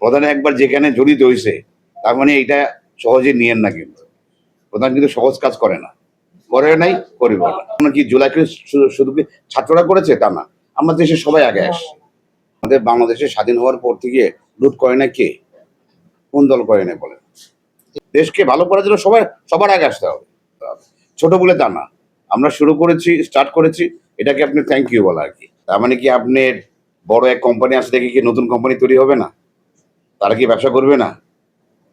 প্রধান একবার যেখানে জড়িত হয়েছে তার মানে এটা সহজে নিয়েন না কিন্তু। প্রধান কিন্তু সহজ কাজ করে না। করে নাই, করিব না। কি জুলাইকে শুধু কি ছাত্ররা করেছে? তা না। আমরা দেশে সবাই আগে আসে। আমাদের বাংলাদেশে স্বাধীন হওয়ার পর থেকে লুট করে না কে? কোন দল করে না বলেন। দেশকে ভালো করার জন্য সবাই সবার আগে আসতে হবে। ছোট বলে তা না। আমরা শুরু করেছি স্টার্ট করেছি, এটাকে আপনি থ্যাংক ইউ বলা আর কি। তার মানে কি আপনার বড় এক কোম্পানি আসে দেখে কি নতুন কোম্পানি তৈরি হবে না? তারা কি ব্যবসা করবে না?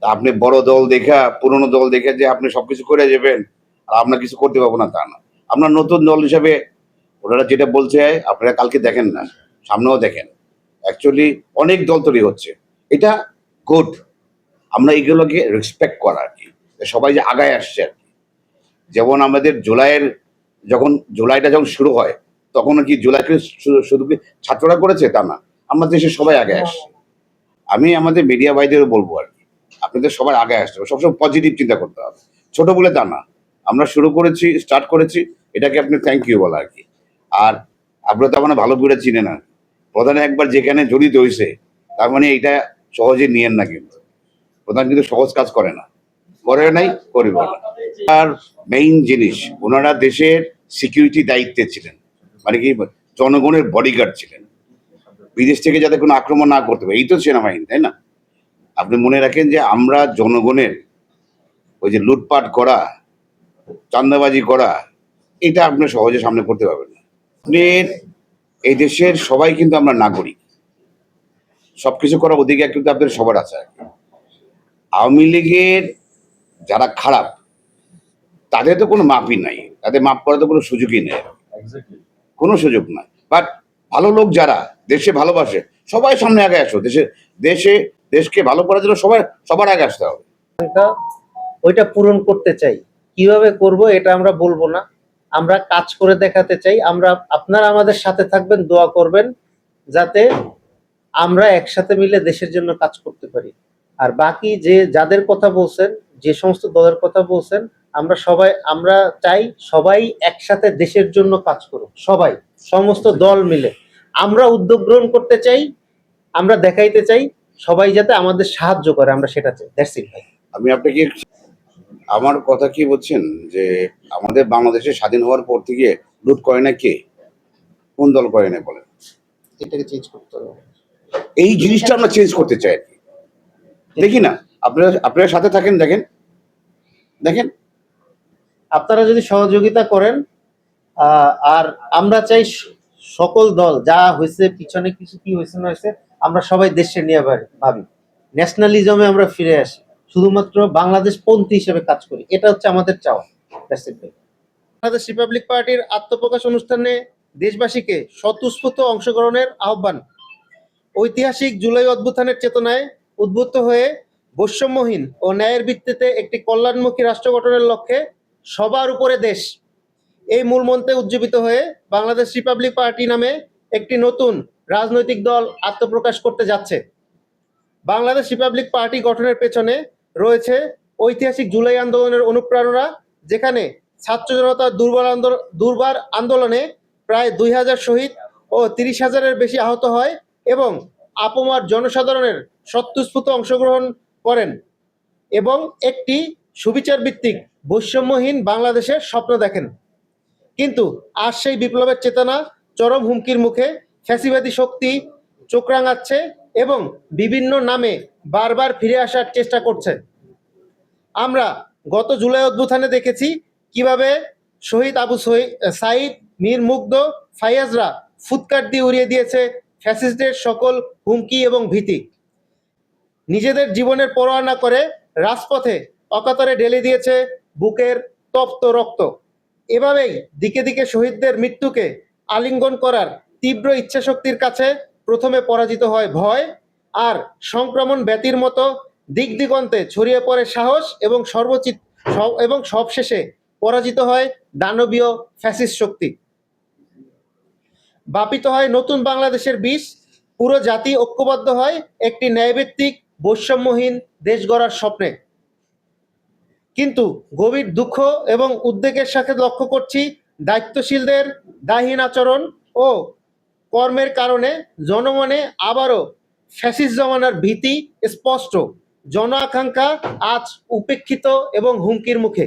আপনি বড় দল দেখা, পুরনো দল দেখে যে আপনি সবকিছু করে যাবেন, আর আমরা কিছু করতে পারব না তা না। আপনার নতুন দল হিসাবে, ওনারা যেটা বলছে, আপনারা কালকে দেখেন না, সামনেও দেখেন। অ্যাকচুয়ালি অনেক দল তৈরি হচ্ছে। এটা গুড আমরা এগুলোকে রেসপেক্ট করা আর কি। সবাই যে আগায় আসছে আর কি। যেমন আমাদের জুলাইয়ের, যখন, জুলাইটা যখন শুরু হয়, তখন কি জুলাইকে শুধু কি ছাত্ররা করেছে? তা না। আমরা দেশের সবাই আগে আসছে। আমি আমাদের মিডিয়া ভাইদেরও বলব আর কি। আপনাদের সবার আগে আসতে হবে। সবসময় পজিটিভ চিন্তা করতে হবে। ছোট বলে তা না। আমরা শুরু করেছি স্টার্ট করেছি, এটাকে আপনি থ্যাংক ইউ বলা আর কি। আর আপনারা তো মানে ভালো করে চিনে না প্রধান একবার যেখানে জড়িত হয়েছে তার মানে এটা সহজে নিয়েন না কিন্তু। প্রধান কিন্তু সহজ কাজ করে না। করে নাই, করিব না। আর মেইন জিনিস, ওনারা দেশের সিকিউরিটি দায়িত্বে ছিলেন। মানে কি, জনগণের বডিগার্ড ছিলেন। বিদেশ থেকে যাতে কোনো আক্রমণ না করতে পারে এই তো সেনাবাহিনী তাই না? আপনি মনে রাখেন যে আমরা জনগণের ওই যে লুটপাট করা চান্দাবাজি করা এটা আপনি সহজে সামনে করতে পারবেন না। আপনি এই দেশের সবাই কিন্তু আমরা নাগরিক। সব কিছু করার অধিকার কিন্তু আপনাদের সবার আছে আওয়ামী লীগের যারা খারাপ তাদের তো কোনো মাপই নাই। তাদের মাপ করার তো কোনো সুযোগই নেই। কোনো সুযোগ নাই। বাট ভালো লোক যারা দেশে ভালোবাসে। সবাই সামনে আগে আসো। দেশে দেশে, দেশকে ভালো করার জন্য সবাই, সবার আগে আসতে হবে। ওইটা পূরণ করতে চাই। কীভাবে করব এটা আমরা বলব না। আমরা কাজ করে দেখাতে চাই। আমরা, আপনারা আমাদের সাথে থাকবেন, দোয়া করবেন, যাতে আমরা একসাথে মিলে দেশের জন্য কাজ করতে পারি। আর বাকি যে, যাদের কথা বলছেন, যে সমস্ত দলের কথা বলছেন, আমরা সবাই, আমরা চাই সবাই একসাথে দেশের জন্য কাজ করুক। সবাই, সমস্ত দল মিলে। আমরা উদ্যোগ গ্রহণ করতে চাই আমরা দেখাইতে চাই সবাই যাতে আমাদের সাহায্য করে আমরা সেটা চাই। দ্যাটস ইট ভাই। আমি আপনাকে আমার কথা কি বলছেন? যে আমাদের বাংলাদেশে স্বাধীন হওয়ার পর থেকে লুট করে না কে? কোন দল করে না বলেন। এটাকে চেঞ্জ করতে হবে। এই জিনিসটা আমরা চেঞ্জ করতে চাই আর কি। দেখি না আপনারা আপনারা সাথে থাকেন দেখেন। দেখেন। আপনারা যদি সহযোগিতা করেন আর আমরা চাই সকল দল যা হয়েছে, পিছনে কিছু কি হয়েছে, না হয়েছে, আমরা সবাই দেশে নিয়ে ভাবি- ন্যাশনালিজমে আমরা ফিরে আসি। শুধুমাত্র বাংলাদেশ পন্থী হিসেবে কাজ করি। এটা হচ্ছে আমাদের চাওয়া। বাংলাদেশ রিপাবলিক পার্টির আত্মপ্রকাশ অনুষ্ঠানে দেশবাসীকে স্বতঃস্ফূর্ত অংশগ্রহণের আহ্বান। ঐতিহাসিক জুলাই অভ্যুত্থানের চেতনায় উদ্বুদ্ধ হয়ে বৈষম্যহীন ও ন্যায়ের ভিত্তিতে একটি কল্যাণমুখী রাষ্ট্র গঠনের লক্ষ্যে সবার উপরে দেশ এই মূল মন্ত্রে উজ্জীবিত হয়ে বাংলাদেশ রিপাবলিক পার্টি নামে একটি নতুন রাজনৈতিক দল আত্মপ্রকাশ করতে যাচ্ছে। বাংলাদেশ রিপাবলিক পার্টি গঠনের পেছনে রয়েছে ঐতিহাসিক জুলাই আন্দোলনের অনুপ্রেরণা, যেখানে ছাত্র জনতার দুর্বার আন্দোলন দুর্বার আন্দোলনে প্রায় দুই হাজার শহীদ ও তিরিশ হাজারের বেশি আহত হয় এবং আপমার জনসাধারণের স্বতঃস্ফূর্ত অংশগ্রহণ করেন এবং একটি সুবিচার ভিত্তিক বৈষম্যহীন বাংলাদেশের স্বপ্ন দেখেন। কিন্তু আজ সেই বিপ্লবের চেতনা, চরম হুমকির মুখে ফ্যাসিবাদী শক্তি চোখ রাঙাচ্ছে এবং বিভিন্ন নামে বারবার ফিরে আসার চেষ্টা করছে। আমরা গত জুলাই অভ্যুত্থানে দেখেছি কীভাবে শহীদ আবু সাইদ মীর মুগ্ধ, ফাইয়াজরা ফুৎকার দিয়ে উড়িয়ে দিয়েছে ফ্যাসিস্টদের সকল হুমকি এবং ভীতি। নিজেদের জীবনের পরোয়া না করে রাজপথে অকাতরে ঢেলে দিয়েছে বুকের তপ্ত রক্ত। এভাবেই দিকে দিকে শহীদদের মৃত্যুকে আলিঙ্গন করার তীব্র ইচ্ছাশক্তির কাছে প্রথমে পরাজিত হয় ভয় আর সংক্রমণ ব্যতির মতো দিক দিগন্তে ছড়িয়ে পড়ে সাহস এবং সর্বচিত এবং সবশেষে পরাজিত হয় দানবীয় ফ্যাসিস্ট শক্তি। বাপিত হয় নতুন বাংলাদেশের বিষ, পুরো জাতি ঐক্যবদ্ধ হয় একটি ন্যায়ভিত্তিক বৈষম্যহীন দেশ গড়ার স্বপ্নে। কিন্তু গভীর দুঃখ এবং উদ্বেগের সাথে লক্ষ্য করছি দায়িত্বশীলদের দাহীন আচরণ ও কর্মের কারণে জনমনে আবারও ফ্যাসিস জমানার ভীতি স্পষ্ট। জন আকাঙ্ক্ষা আজ উপেক্ষিত এবং হুমকির মুখে।